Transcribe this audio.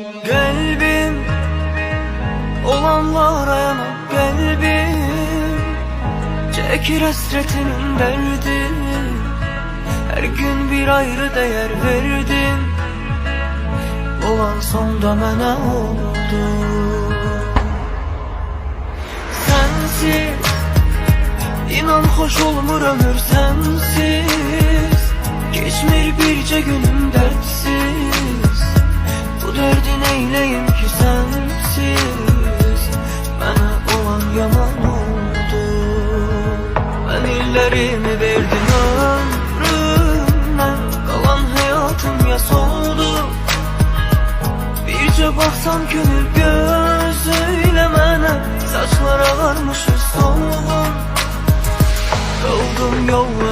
Kalbim olanlara yanan kalbim. Çekir hasretinin derdi. Her gün bir ayrı değer verdim. Olan sonda mənə oldu. Sensiz İnan hoş olmur ömür sensiz. Geçmir birce günüm neyleyim ki sensiz? Mənə olan yaman oldu. Ben illerimi verdim ömrümden. Kalan hayatım ya soldu. Birce baksam gönül gözüyle mənə Saçlar ağarmış solğun Kaldım yolların